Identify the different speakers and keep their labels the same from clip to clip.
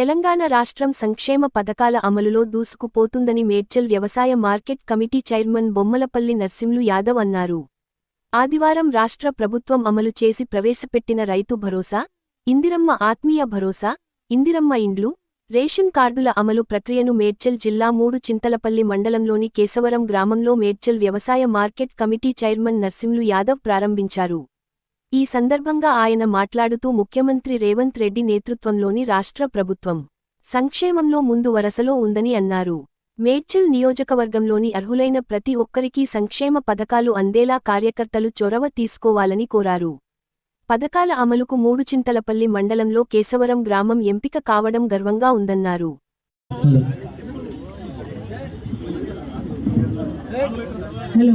Speaker 1: తెలంగాణ రాష్ట్రం సంక్షేమ పథకాల అమలులో దూసుకుపోతుందని మేడ్చల్ వ్యవసాయ market committee chairman Bommalapalli Narsimlu Yadav అన్నారు. ఆదివారం రాష్ట్ర ప్రభుత్వం అమలు చేసి ప్రవేశపెట్టిన రైతు భరోసా ఇందిరమ్మ ఆత్మీయ భరోసా ఇందిరమ్మ ఇండ్లు రేషన్ కార్డుల అమలు ప్రక్రియను మేడ్చల్ జిల్లా మూడు చింతలపల్లి మండలంలోని కేశవరం గ్రామంలో మేడ్చల్ వ్యవసాయ market committee chairman Narsimlu Yadav ప్రారంభించారు. ఈ సందర్భంగా ఆయన మాట్లాడుతూ ముఖ్యమంత్రి రేవంత్ రెడ్డి నేతృత్వంలోని రాష్ట్ర ప్రభుత్వం సంక్షేమంలో ముందు వరసలో ఉందని అన్నారు. మేడ్చల్ నియోజకవర్గంలోని అర్హులైన ప్రతి ఒక్కరికీ సంక్షేమ పథకాలు అందేలా కార్యకర్తలు చొరవ తీసుకోవాలని కోరారు. పథకాల అమలుకు మూడు చింతలపల్లి మండలంలో కేశవరం గ్రామం ఎంపిక కావడం గర్వంగా ఉందన్నారు.
Speaker 2: హలో.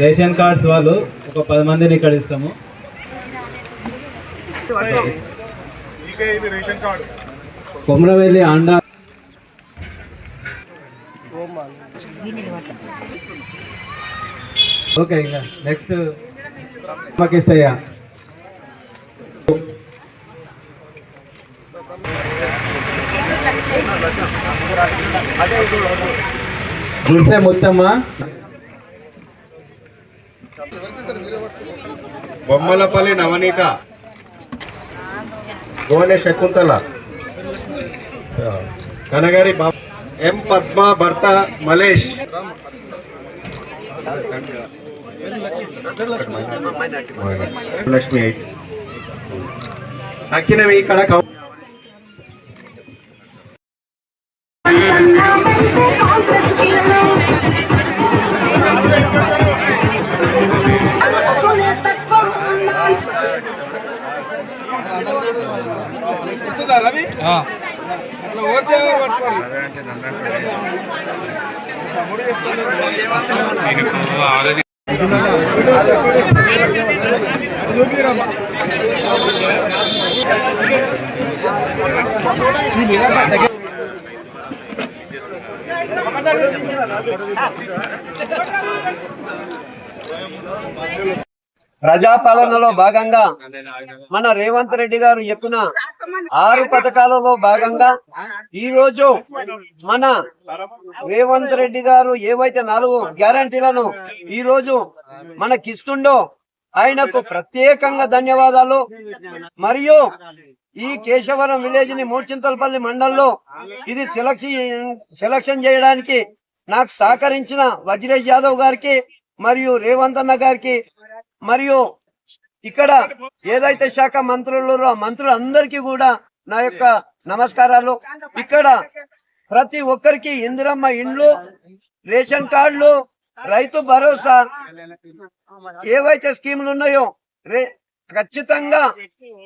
Speaker 3: రేషన్ కార్డ్స్ వాళ్ళు ఒక పది మందిని ఇక్కడ ఇస్తాము. కొమరవెల్లి అండా ఓకే ఇంకా నెక్స్ట్ ఇష్టయ్యా గుడిసె ముత్తమ్మ.
Speaker 4: బొమ్మలపల్లి నవనీత గోనె శకుంతల కనగారి బాబు ఎం పద్మ భర్త మలేష్ లక్ష్మి తక్కినవి ఇక్కడ పట్టుకుంటారు అవి అట్లా ఓర్ చేయాలి పట్టుకోవాలి చూపిరమ్మా
Speaker 5: ప్రజాపాలనలో భాగంగా మన రేవంత్ రెడ్డి గారు చెప్పిన ఆరు పథకాలలో భాగంగా ఈ రోజు మన రేవంత్ రెడ్డి గారు ఏవైతే నాలుగు గ్యారంటీలను ఈ రోజు మనకిస్తుండో ఆయనకు ప్రత్యేకంగా ధన్యవాదాలు. మరియు ఈ కేశవరం విలేజ్ని మూర్చింతలపల్లి మండలంలో ఇది సెలక్షన్ సెలక్షన్ చేయడానికి నాకు సహకరించిన వజ్రేష్ యాదవ్ గారికి మరియు రేవంత్ అన్న గారికి మరియు ఇక్కడ ఏదైతే శాఖ మంత్రులు మంత్రులందరికీ కూడా నా యొక్క నమస్కారాలు. ఇక్కడ ప్రతి ఒక్కరికి ఇందిరమ్మ ఇండ్లు రేషన్ కార్డులు రైతు భరోసా ఏవైతే స్కీములు ఉన్నాయో రే ఖచ్చితంగా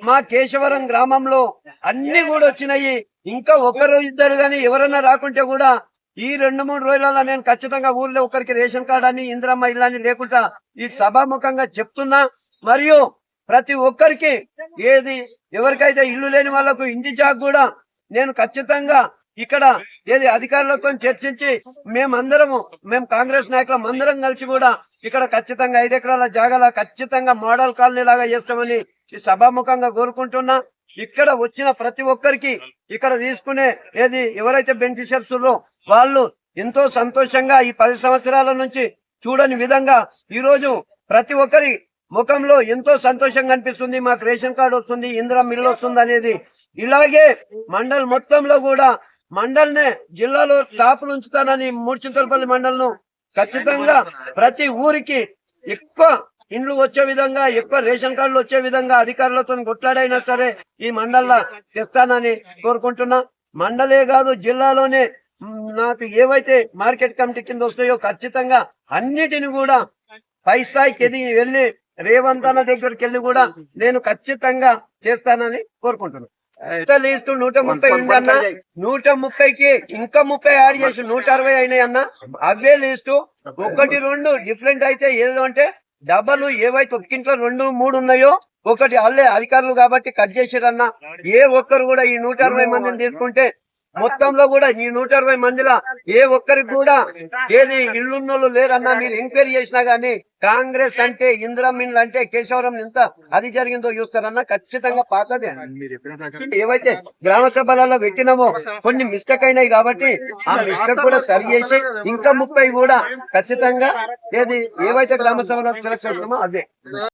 Speaker 5: మా కేశవరం గ్రామంలో అన్ని కూడా వచ్చినాయి. ఇంకా ఒకరు ఇద్దరు గాని ఎవరైనా రాకుంటే కూడా ఈ రెండు మూడు రోజులలో నేను ఖచ్చితంగా ఊర్లో ఒకరికి రేషన్ కార్డు అని ఇందిరమ్మ ఇల్లు అని లేకుండా ఈ సభాముఖంగా చెప్తున్నా. మరియు ప్రతి ఒక్కరికి ఏది ఎవరికైతే ఇల్లు లేని వాళ్ళకు ఇంటి జాగ్ కూడా నేను ఖచ్చితంగా ఇక్కడ ఏది అధికారులతో చర్చించి మేమందరము మేము కాంగ్రెస్ నాయకులం అందరం కలిసి కూడా ఇక్కడ ఖచ్చితంగా ఐదు ఎకరాల జాగాల ఖచ్చితంగా మోడల్ కాలనీ లాగా చేస్తామని ఈ సభాముఖంగా కోరుకుంటున్నా. ఇక్కడ వచ్చిన ప్రతి ఒక్కరికి ఇక్కడ తీసుకునే ఏది ఎవరైతే బెనిఫిషియర్స్ వాళ్ళు ఎంతో సంతోషంగా ఈ పది సంవత్సరాల నుంచి చూడని విధంగా ఈ రోజు ప్రతి ఒక్కరి ముఖంలో ఎంతో సంతోషంగా అనిపిస్తుంది. మాకు రేషన్ కార్డు వస్తుంది ఇందిరా మిల్లు వస్తుంది అనేది. ఇలాగే మండల్ మొత్తంలో కూడా మండల్నే జిల్లాలో టాప్ ఉంచుతానని మూడుచింతలపల్లి మండల్ను ఖచ్చితంగా ప్రతి ఊరికి ఎక్కువ ఇండ్లు వచ్చే విధంగా ఎక్కువ రేషన్ కార్డులు వచ్చే విధంగా అధికారులతో కొట్లాడైనా సరే ఈ మండల్లో తెస్తానని కోరుకుంటున్నా. మండలే కాదు జిల్లాలోనే నాకు ఏవైతే మార్కెట్ కమిటీ కింద వస్తాయో ఖచ్చితంగా అన్నిటిని కూడా పై స్థాయికి ఎదిగి వెళ్ళి రేవంత్ అన్న దగ్గరికి వెళ్ళి కూడా నేను ఖచ్చితంగా చేస్తానని కోరుకుంటున్నాను కొత్త నూట ముప్పై ఉంది అన్న? నూట ముప్పైకి ఇంకా ముప్పై యాడ్ చేసి నూట అరవై అయినాయి అన్న? అవే లీస్టు. ఒకటి రెండు డిఫరెంట్ అయితే ఏదో అంటే డబ్బలు ఏవైతే ఒక్కింట్లో రెండు మూడు ఉన్నాయో ఒకటి అల్లే అధికారులు కాబట్టి కట్ చేసిరన్న ఏ ఒక్కరు కూడా ఈ నూట అరవై మందిని తీసుకుంటే మొత్తంలో కూడా ఈ నూట అరవై మందిల ఏ ఒక్కరికి కూడా ఏది ఇల్లున్నోళ్ళు లేరన్నా మీరు ఎంక్వైరీ చేసినా గానీ కాంగ్రెస్ అంటే ఇంద్రమిన్లు అంటే కేశవరం ఎంత అది జరిగిందో చూస్తారన్నా ఖచ్చితంగా పాతదే. ఏవైతే గ్రామ సభలలో పెట్టినామో కొన్ని మిస్టేక్ అయినాయి కాబట్టి ఆ మిస్టేక్ కూడా సరి చేసి ఇంకా ముప్పై కూడా ఖచ్చితంగా ఏది ఏవైతే గ్రామ సభలో చేస్తున్నామో అదే.